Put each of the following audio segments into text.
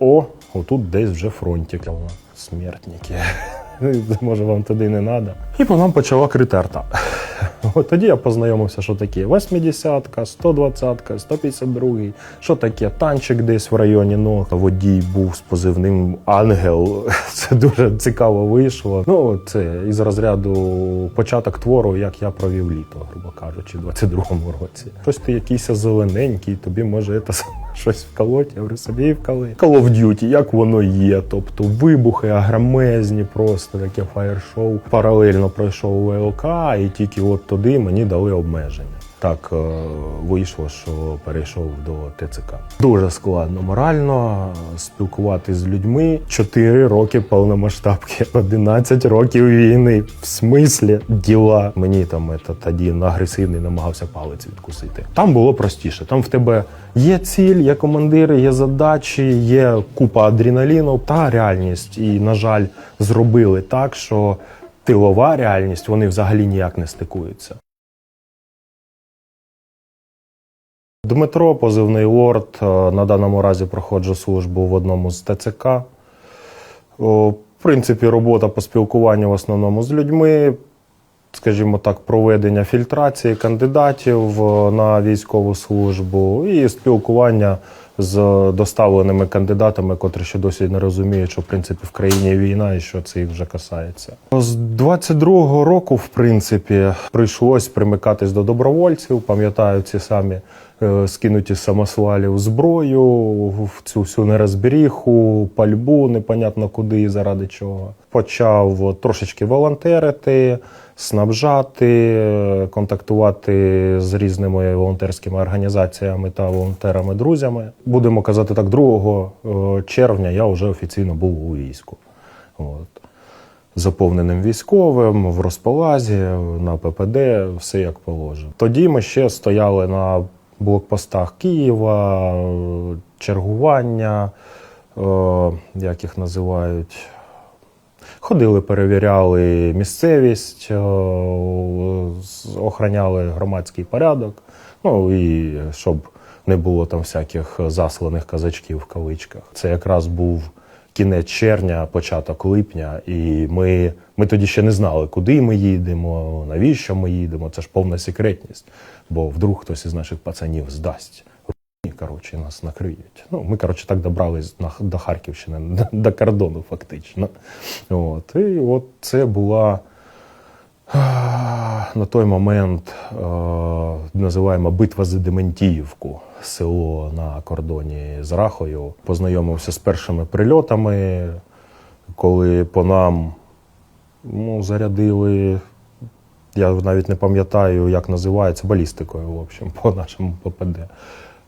О, отут десь вже фронтик. Смертники. Може, вам туди не треба. І по нам почала крити арта. От тоді я познайомився, що таке 80-ка, 120-ка, 152 що таке танчик десь в районі ног. Водій був з позивним Ангел. Це дуже цікаво вийшло. Ну, це із розряду початок твору, як я провів літо, грубо кажучи, в 22-му році. Щось ти якийсь зелененький, тобі може це щось вколоть. Я говорю, собі і вколи. Call of Duty, як воно є. Тобто вибухи агромезні, просто таке фаєр-шоу. Паралельно пройшов ВЛК, і тільки от туди мені дали обмеження. Так е, вийшло, що перейшов до ТЦК. Дуже складно морально спілкуватися з людьми. 4 роки повномасштабки, 11 років війни. В смислі діла. Мені там це, тоді агресивний намагався палець відкусити. Там було простіше. Там в тебе є ціль, є командири, є задачі, є купа адреналіну та реальність. І, на жаль, зробили так, що тилова реальність вони взагалі ніяк не стикуються. Дмитро, позивний лорд. е, На даному разі проходжу службу в одному з ТЦК. В принципі, робота по спілкуванню в основному з людьми, скажімо так, проведення фільтрації кандидатів е, на військову службу і спілкування з доставленими кандидатами, котрі ще досі не розуміють, що в принципі в країні війна і що це їх вже касається. З 22-го року, в принципі, прийшлось примикатись до добровольців. Пам'ятаю ці самі е, скинуті самосвалів зброю, в цю всю нерозберіху, пальбу, непонятно куди і заради чого. Почав трошечки волонтерити, снабжати, е, контактувати з різними волонтерськими організаціями та волонтерами-друзями. Будемо казати так, 2 е, червня я вже офіційно був у війську. От. Заповненим військовим, в розпалазі, на ППД, все як положено. Тоді ми ще стояли на блокпостах Києва, е, чергування, е, як їх називають. Ходили, перевіряли місцевість, е, охороняли громадський порядок. Ну і щоб не було там всяких засланих казачків в кавичках. Це якраз був кінець червня, початок липня, і ми, ми тоді ще не знали, куди ми їдемо, навіщо ми їдемо. Це ж повна секретність. Бо вдруг хтось із наших пацанів здасть. Коротше, нас накриють. Ну, ми, коротше, так добрались до Харківщини, до- до кордону, фактично. От. І от це була на той момент е, називаємо битва за Дементіївку, село на кордоні з Рахою. Познайомився з першими прильотами, коли по нам ну, зарядили. Я навіть не пам'ятаю, як називається балістикою, в общем, по нашому ППД.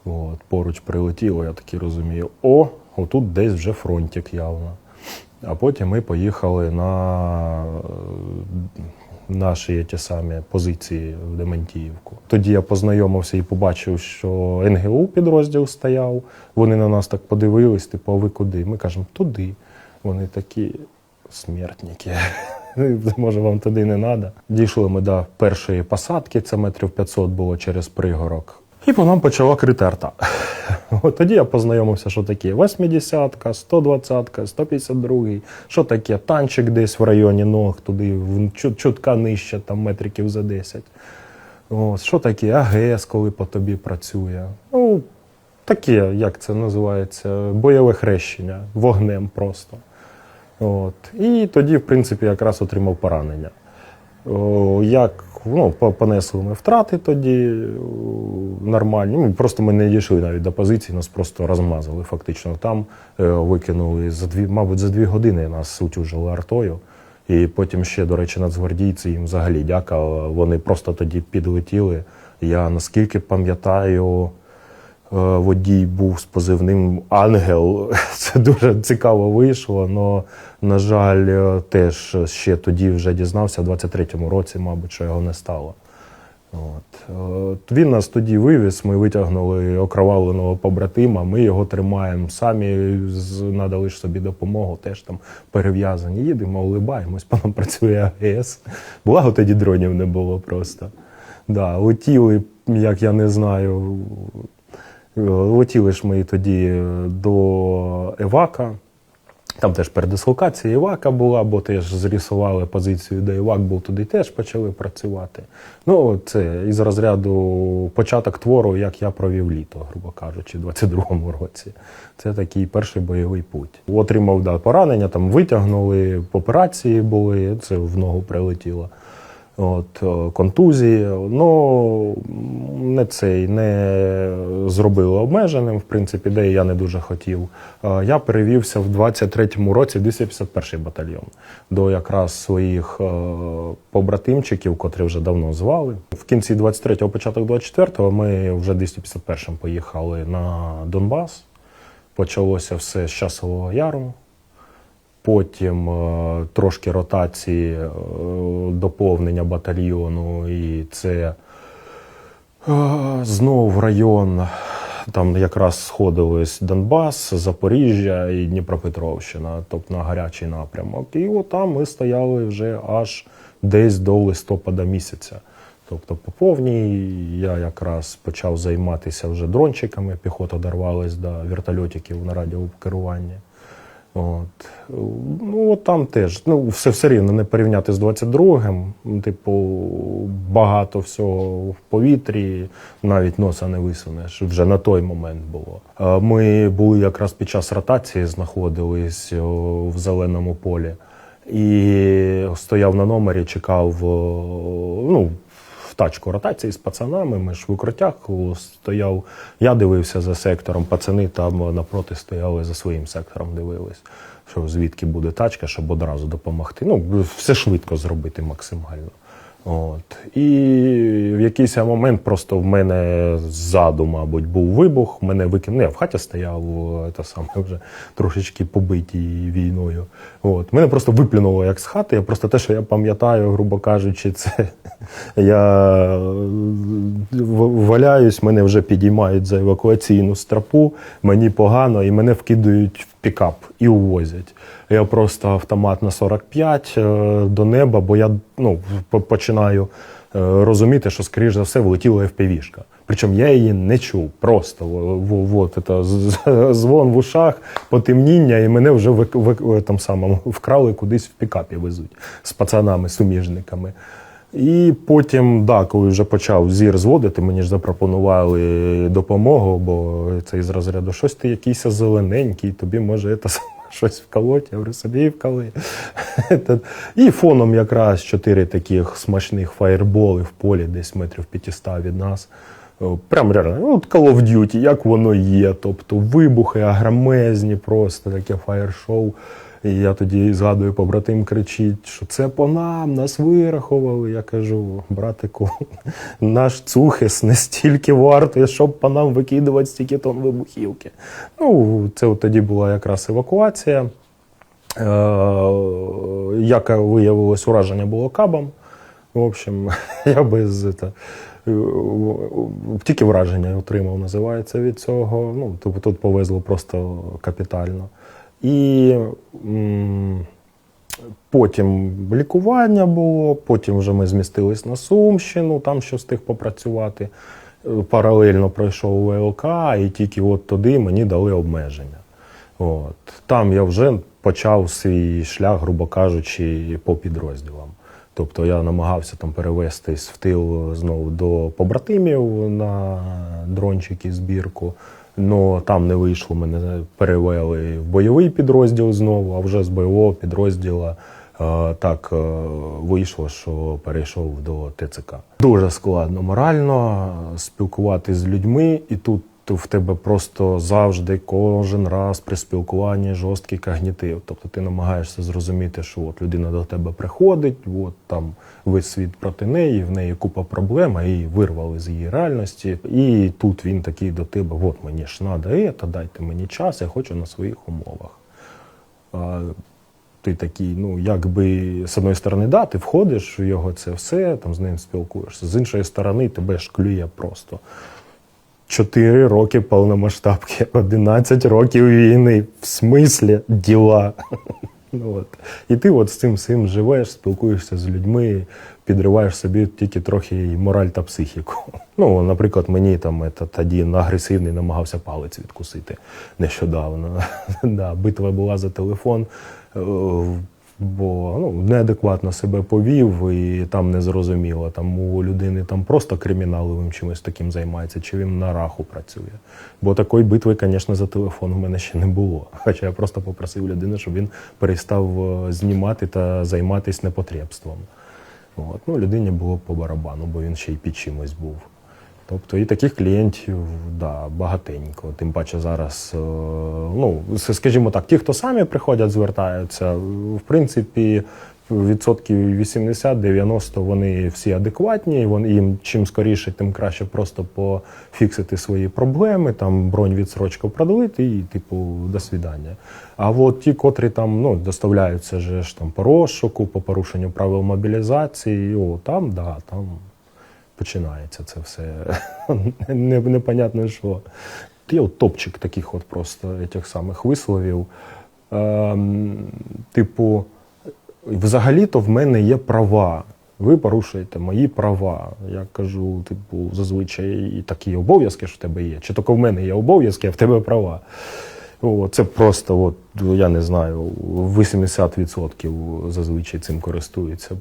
От, поруч прилетіло, я такий розумію, о, отут десь вже фронтик явно. А потім ми поїхали на наші ті самі позиції в Дементіївку. Тоді я познайомився і побачив, що НГУ підрозділ стояв. Вони на нас так подивились, типу, а ви куди? Ми кажемо, туди. Вони такі смертники. Може, вам туди не треба. Дійшли ми до першої посадки, це метрів 500 було через пригорок. І по нам почала крити арта. От тоді я познайомився, що таке 80-ка, 120-ка, 152 що таке танчик десь в районі ног, туди чутка нижче, там метриків за 10. От, що таке АГС, коли по тобі працює. Ну, таке, як це називається, бойове хрещення, вогнем просто. От. І тоді, в принципі, якраз отримав поранення. О, як ну, по- понесли ми втрати тоді о, нормальні. Ну, просто ми не дійшли навіть до позиції, нас просто розмазали фактично. Там е, викинули за дві, мабуть, за дві години нас утюжили артою. І потім ще, до речі, нацгвардійці їм взагалі дякували. Вони просто тоді підлетіли. Я наскільки пам'ятаю, е, водій був з позивним Ангел. Це дуже цікаво вийшло. але, на жаль, е, теж ще тоді вже дізнався, в 23-му році, мабуть, що його не стало. От. Е, Він нас тоді вивіз, ми витягнули окровавленого побратима, ми його тримаємо самі, надали ж собі допомогу, теж там перев'язані. Їдемо, улибаємось, по нам працює АГС. Благо тоді дронів не було просто. Да, летіли, як я не знаю, Е, Летіли ж ми тоді е, до Евака. Там теж передислокація Івака була, бо теж зрісували позицію, де Івак був, туди теж почали працювати. Ну, це із розряду початок твору, як я провів літо, грубо кажучи, в 22-му році. Це такий перший бойовий путь. Отримав да, поранення, там витягнули, по операції були, це в ногу прилетіло. От, е, контузії, ну не цей не зробили обмеженим, в принципі, де я не дуже хотів. Е, Я перевівся в 23-му році в 251-й батальйон до якраз своїх е, побратимчиків, котрі вже давно звали. В кінці 23-го, початок 24-го ми вже 251-м поїхали на Донбас. Почалося все з часового яру. Потім е, трошки ротації, е, доповнення батальйону, і це е, знов район. Там якраз сходились Донбас, Запоріжжя і Дніпропетровщина, тобто на гарячий напрямок. І от ми стояли вже аж десь до листопада місяця. Тобто по повній я якраз почав займатися вже дрончиками, піхота дорвалась до вертольотиків на радіокеруванні. От. Ну, от там теж. Ну, все все рівно не порівняти з 22-м. Типу, багато всього в повітрі, навіть носа не висунеш. Вже на той момент було. Ми були якраз під час ротації, знаходились в зеленому полі. І стояв на номері, чекав ну, тачку ротації з пацанами. Ми ж в укриттях стояв. Я дивився за сектором, пацани там напроти стояли за своїм сектором, дивились, що звідки буде тачка, щоб одразу допомогти. Ну, все швидко зробити максимально. От. І в якийсь момент просто в мене ззаду, мабуть, був вибух, мене викинули. Я в хаті стояв, те саме вже трошечки побитий війною. От. Мене просто виплюнуло як з хати. Я просто те, що я пам'ятаю, грубо кажучи, це я валяюсь, мене вже підіймають за евакуаційну стропу, мені погано, і мене вкидають в пікап і увозять. Я просто автомат на 45 е, до неба, бо я ну, починаю е, розуміти, що, скоріш за все, влетіла FPV-шка. Причому я її не чув. Просто в- в- вот, это, звон в ушах, потемніння, і мене вже вик, вик, там самому вкрали кудись в пікапі везуть з пацанами, суміжниками. І потім, да, коли вже почав зір зводити, мені ж запропонували допомогу, бо це із розряду щось ти якийсь зелененький, тобі може це щось вколоть. Я говорю, собі вколи. І фоном якраз чотири таких смачних фаєрболи в полі, десь метрів 500 від нас. Прям реально, от Call of Duty, як воно є. Тобто вибухи агромезні, просто таке фаєр-шоу. І я тоді згадую, побратим кричить, що це по нам, нас вирахували. Я кажу, братику, наш цухес не стільки вартий, щоб по нам викидувати стільки тонн вибухівки. Ну, це от тоді була якраз евакуація. Е, Як виявилось, ураження було кабом. В общем, я без це, е, тільки враження отримав, називається від цього. Ну, тобто тут повезло просто капітально. І м, потім лікування було, потім вже ми змістились на Сумщину, там що встиг попрацювати. Е, Паралельно пройшов ВЛК, і тільки от туди мені дали обмеження. От. Там я вже почав свій шлях, грубо кажучи, по підрозділам. Тобто я намагався там перевестись в тил знову до побратимів на дрончики збірку. але там не вийшло, мене перевели в бойовий підрозділ знову, а вже з бойового підрозділу е, так е, вийшло, що перейшов до ТЦК. Дуже складно морально спілкуватися з людьми, і тут в тебе просто завжди кожен раз при спілкуванні жорсткий когнітив. Тобто ти намагаєшся зрозуміти, що от людина до тебе приходить, от там весь світ проти неї, в неї купа проблем, а її вирвали з її реальності. І тут він такий до тебе: от мені ж треба це, дайте мені час, я хочу на своїх умовах. А ти такий, ну якби з одної сторони, да, ти входиш в його це все, там з ним спілкуєшся. З іншої сторони, тебе ж клює просто. Чотири роки повномасштабки, 11 років війни. В смислі діла. Ну, от. І ти от з цим всім живеш, спілкуєшся з людьми, підриваєш собі тільки трохи і мораль та психіку. Ну, наприклад, мені там на агресивний намагався палець відкусити нещодавно. да, битва була за телефон, е, бо ну, неадекватно себе повів і там не зрозуміло. Там у людини там просто криміналовим чимось таким займається, чи він на раху працює. Бо такої битви, звісно, за телефон у мене ще не було. Хоча я просто попросив людину, щоб він перестав е, знімати та займатися непотребством. От. Ну, людині було по барабану, бо він ще й під чимось був. Тобто і таких клієнтів да, багатенько. Тим паче зараз, е, ну, скажімо так, ті, хто самі приходять, звертаються, в принципі, відсотків 80-90 вони всі адекватні, вони, їм чим скоріше, тим краще просто пофіксити свої проблеми, там бронь відсрочку продалити і, типу, до свідання. А от ті, котрі там ну, доставляються же ж там по розшуку, по порушенню правил мобілізації, о, там, да, там починається це все. Непонятно що. Є от топчик таких от просто этих самих висловів. Ем, типу, взагалі-то в мене є права. Ви порушуєте мої права. Я кажу, типу, зазвичай і такі обов'язки ж в тебе є. Чи тільки в мене є обов'язки, а в тебе права. О, це просто, от, я не знаю, 80% зазвичай цим користуються.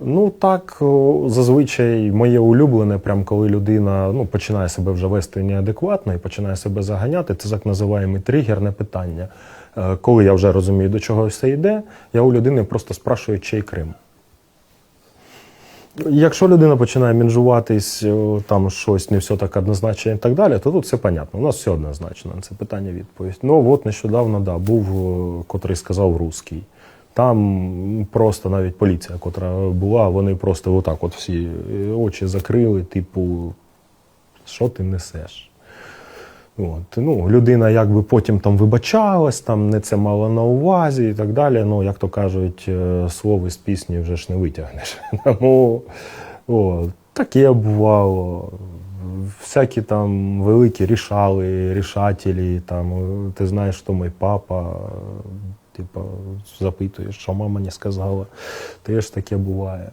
Ну так, зазвичай моє улюблене, прям коли людина ну, починає себе вже вести неадекватно і починає себе заганяти, це так називаємо тригерне питання. Е, Коли я вже розумію, до чого все йде, я у людини просто спрашую, чий Крим. Якщо людина починає мінжуватись, там щось не все так однозначно і так далі, то тут все понятно. У нас все однозначно. Це питання відповідь. Ну от нещодавно да, був, котрий сказав русський. Там просто навіть поліція, котра була, вони просто отак от всі е, очі закрили, типу, що ти несеш? От, ну, людина якби потім там вибачалась, там не це мала на увазі і так далі. Ну, як то кажуть, е, слово з пісні вже ж не витягнеш. Тому о, таке бувало. Всякі там великі рішали, рішателі, там, е, ти знаєш, хто мій папа, типу, запитуєш, що мама не сказала. Теж таке буває.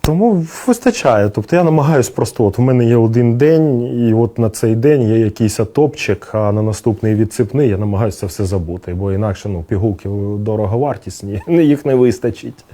Тому вистачає. Тобто я намагаюся просто, от в мене є один день, і от на цей день є якийсь топчик, а на наступний відсипний я намагаюся все забути, бо інакше ну, пігулки дороговартісні, їх не вистачить.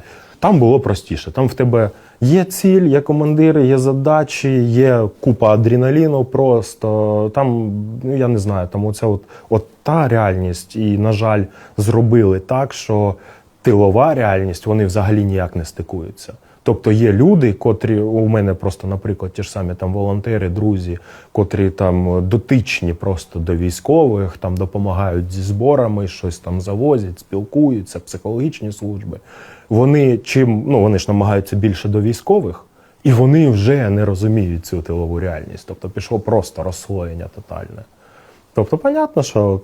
Там було простіше. Там в тебе є ціль, є командири, є задачі, є купа адреналіну просто. Там, ну я не знаю, там оця от, от та реальність, і, на жаль, зробили так, що тилова реальність вони взагалі ніяк не стикуються. Тобто є люди, котрі у мене просто, наприклад, ті ж самі там волонтери, друзі, котрі там дотичні просто до військових, там допомагають зі зборами, щось там завозять, спілкуються, психологічні служби. Вони чим ну вони ж намагаються більше до військових, і вони вже не розуміють цю тилову реальність. Тобто пішло просто розслоєння тотальне. Тобто, понятно, що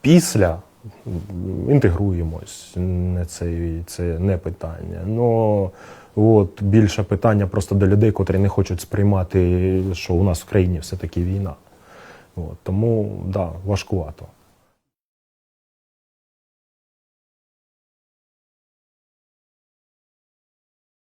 після інтегруємось, не це, це не питання. Ну от більше питання просто до людей, котрі не хочуть сприймати, що у нас в країні все-таки війна. От, тому да, важкувато.